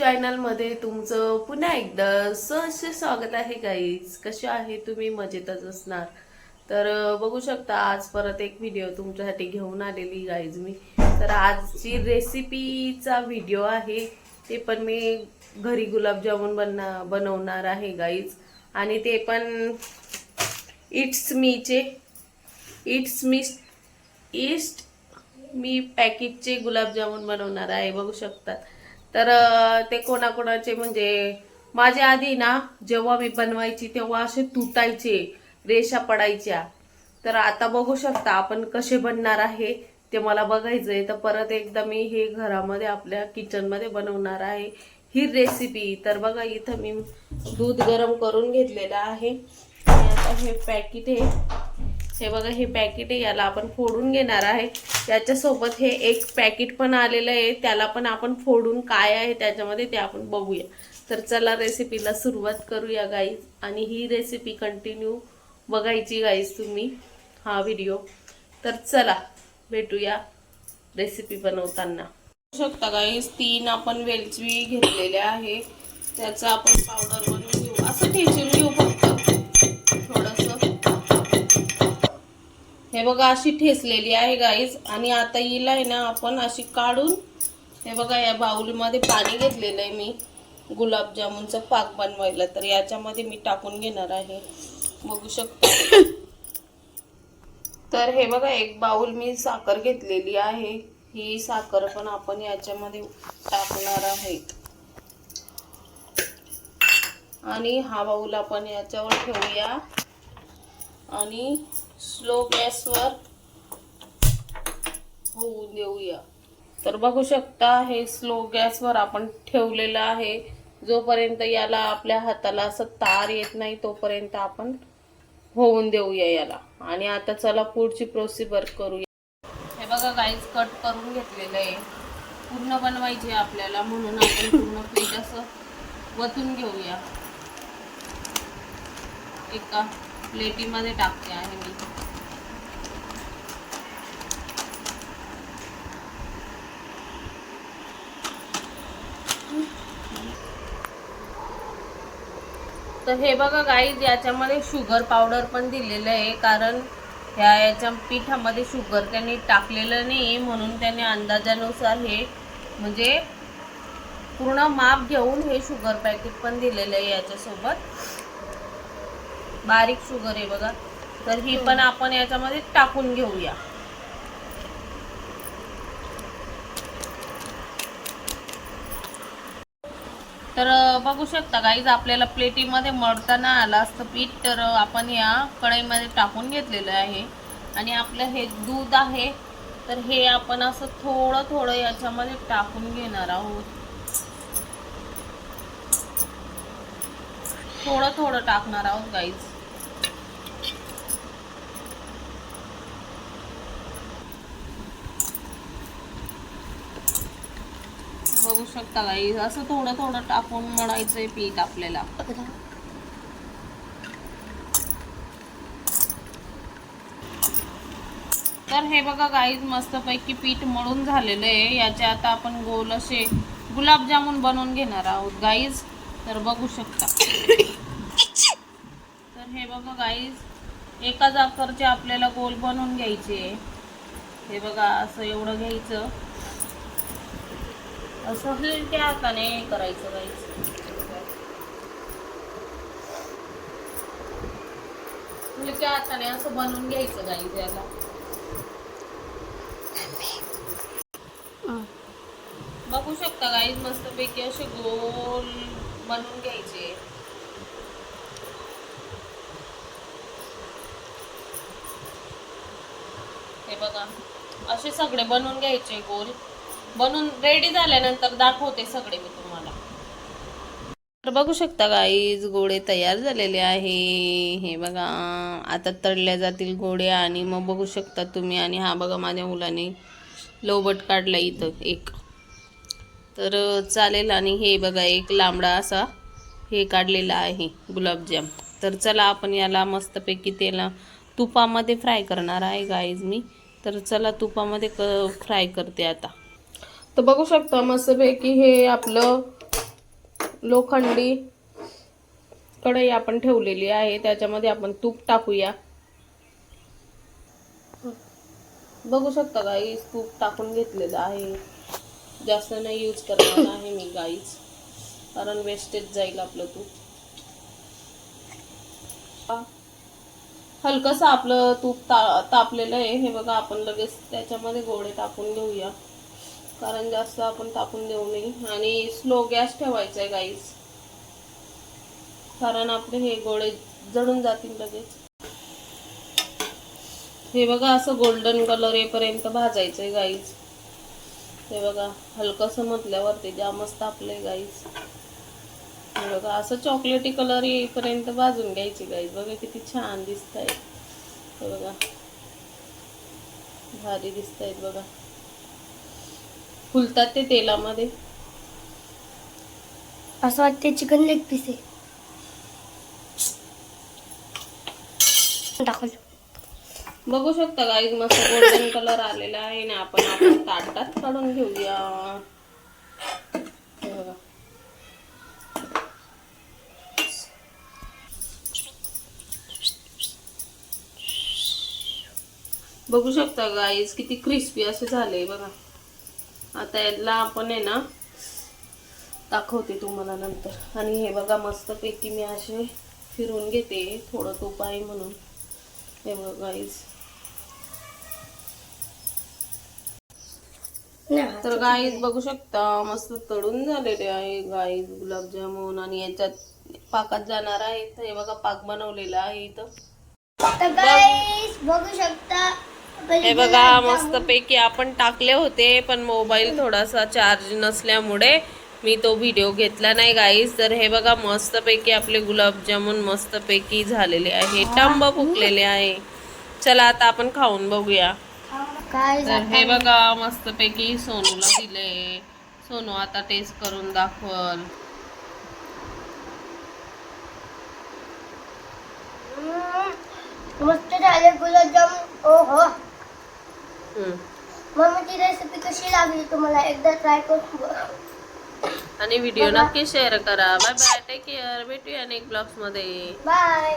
चॅनलमध्ये तुमचं पुन्हा एकदा सहज स्वागत आहे गाईज कसे आहे तुम्ही? मजेतच असणार. तर बघू शकता आज परत एक व्हिडिओ तुमच्यासाठी घेऊन आलेली गाईज मी. तर आजची रेसिपीचा व्हिडिओ आहे. ते पण मी घरी गुलाबजामुन बनणार बनवणार आहे गाईज आणि ते पण इट्स मीचे इट्स मी ईस्ट मी पॅकेटचे गुलाबजामुन बनवणार आहे बघू शकतात तर ते कोणाकोणाचे म्हणजे माझ्या आधी ना जेव्हा मी बनवायची तेव्हा असे तुटायचे रेषा पडायच्या. तर आता बघू शकता आपण कसे बनणार आहे ते मला बघायचंय. तर परत एकदा मी हे घरामध्ये आपल्या किचनमध्ये बनवणार आहे ही रेसिपी. तर बघा इथं मी दूध गरम करून घेतलेलं आहे. आणि आता हे पॅकेट आहे हे बघा हे पॅकेट आहे याला आपण फोडून घेणार आहे. त्याच्यासोबत हे एक पॅकेट पण आलेलं आहे त्याला पण आपण फोडून काय आहे त्याच्यामध्ये ते आपण बघूया. तर चला रेसिपीला सुरुवात करूया गाईज आणि ही रेसिपी कंटिन्यू बघायची गाईज तुम्ही हा व्हिडिओ तर चला भेटूया रेसिपी बनवताना. बघू शकता गाईज तीन आपण वेलची घेतलेल्या आहे. त्याचा आपण पावडर बनवू हे बघा अशी ठेचलेली आहे गाईज आणि आता हिला आहे ना आपण अशी काढून हे बघा या बाऊलमध्ये पाणी घेतलेलं आहे मी. गुलाबजामुनचं पाक बनवायला. तर याच्यामध्ये मी टाकून घेणार आहे. बघू शकतो. तर हे बघा एक बाऊल मी साखर घेतलेली आहे. ही साखर पण आपण याच्यामध्ये टाकणार आहे आणि हा बाऊल आपण याच्यावर ठेवूया. आणि स्लो गॅसवर होऊ देऊया. तर बघू शकता हे स्लो गॅसवर आपण ठेवलेलं आहे. जोपर्यंत याला आपल्या हाताला असं तार येत नाही तोपर्यंत आपण होऊन देऊया याला. आणि आता चला पुढची प्रोसिजर करूया. हे बघा गाईज कट करून घेतलेलं आहे. पूर्ण बनवायचे आपल्याला म्हणून आपण पूर्ण पीठ असं वतून घेऊया. एका प्लेटीमध्ये टाकते आहे मी. तर हे बघा गाईज याच्यामध्ये शुगर पावडर पण दिलेलं आहे कारण ह्या याच्या पिठामध्ये शुगर त्यांनी टाकलेलं नाही म्हणून त्याने अंदाजानुसार हे म्हणजे पूर्ण माप घेऊन हे शुगर पॅकेट पण दिलेलं आहे याच्यासोबत. बारीक शुगर आहे बघा. तर ही पण आपण याच्यामध्ये टाकून घेऊया. तर बघू शकता गाईज आपल्याला प्लेटीमध्ये मळताना आलं असतं पीठ तर आपण या कढईमध्ये टाकून घेतलेलं आहे. आणि आपलं हे दूध आहे. तर हे आपण असं थोडं थोडं याच्यामध्ये टाकून घेणार आहोत. थोडं थोडं टाकणार आहोत गाईज बघू शकता गाईज असं थोडं थोडं टाकून मळायचंय पीठ आपल्याला. तर हे बघा गाईज मस्तपैकी पीठ मळून झालेलं आहे. याचे आता आपण गोल असे गुलाबजामुन बनवून घेणार आहोत गाईज तर बघू शकता. तर हे बघा गाईज एकाच आकारचे आपल्याला गोल बनवून घ्यायचे. हे बघा असं एवढं घ्यायचं. असं हलक्या हाताने करायचं गाईज हलक्या हाताने असं बनवून घ्यायचं गाईज याला बघू शकता गाईज मस्तपैकी असे गोल बनवून घ्यायचे. हे बघा असे सगळे बनवून घ्यायचे गोल. बनून रेडी झाल्यानंतर दाखवते सगळे मी तुम्हाला. तर बघू शकता गाईज गोळे तयार झालेले आहे. हे बघा आता तळल्या जातील गोळे आणि मग बघू शकता तुम्ही. आणि हा बघा माझ्या मुलाने लोबट काढला इथं एक. तर चालेल. आणि हे बघा एक लांबडा असा हे काढलेला आहे गुलाबजाम. तर चला आपण याला मस्तपैकी तेला तुपामध्ये फ्राय करणार आहे गाईज मी. तर चला तुपामध्ये क फ्राय करते आता. तर बघू शकता मस्तपैकी हे आपलं लोखंडी कढई आपण ठेवलेली आहे. त्याच्यामध्ये आपण तूप टाकूया. बघू शकता गाईज तूप टाकून घेतलेलं आहे. जास्त नाही यूज करणार आहे मी गाईज कारण वेस्टेज जाईल आपलं तूप. हलकसं आपलं तूप ता तापलेलं आहे. हे बघा आपण लगेच त्याच्यामध्ये गोळे टाकून घेऊया. कारण जास्त आपण टाकून देऊ नये. आणि स्लो गॅस ठेवायचा आहे गाईस कारण आपले हे गोळे जडून जातील लगेच. हे बघा असं गोल्डन कलर येपर्यंत भाजायचं आहे गाईज हे बघा हलकंसं ज्या जामच आपले गाईज हे बघा असं चॉकलेटी कलर येईपर्यंत भाजून घ्यायची गाईज बघा किती छान दिसत आहे हे बघा. भारी दिसत आहेत बघा. फुलतात ते तेलामध्ये. असं वाटते चिकन लेग पीस आहे. टाकलं बघू शकता गाईज मस्त गोल्डन कलर आलेला आहे ना आपण आपण ताटात काढून घेऊया. बघा. बघू शकता गाईज किती क्रिस्पी असे झाले बघा. आता याला आपण आहे ना दाखवते तुम्हाला नंतर. आणि हे बघा मस्त पैकी मी असे फिरून घेते. थोडं तूप आहे म्हणून. हे बघा गाईज तर गाईज बघू शकता मस्त तळून झालेले आहे गाईज गुलाबजामुन. आणि याच्यात पाकात जाणार आहे. हे बघा पाक बनवलेला आहे इथं. बघू शकता हे बघा मस्त पैकी आपण टाकले होते पण मोबाईल थोडासा चार्ज नसल्यामुळे मी तो व्हिडिओ घेतला नाही गाईज तर हे बघा मस्त पैकी आपले गुलाबजामुन मस्त पैकी झालेले आहे. टंब फुकलेले आहे. चला आता आपण खाऊन बघूया. तर हे बघा मस्त पैकी सोनूला दिले. सोनू आता टेस्ट करून दाखवल. मस्त झाले गुलाबजाम ओहो. हम्म. मम्मीची रेसिपी कशी लागली तुम्हाला? एकदा ट्राय करून. आणि व्हिडिओ नक्की शेअर करा. बाय बाय टेक केअर भेटूया नेक्स्ट ब्लॉग्समध्ये. बाय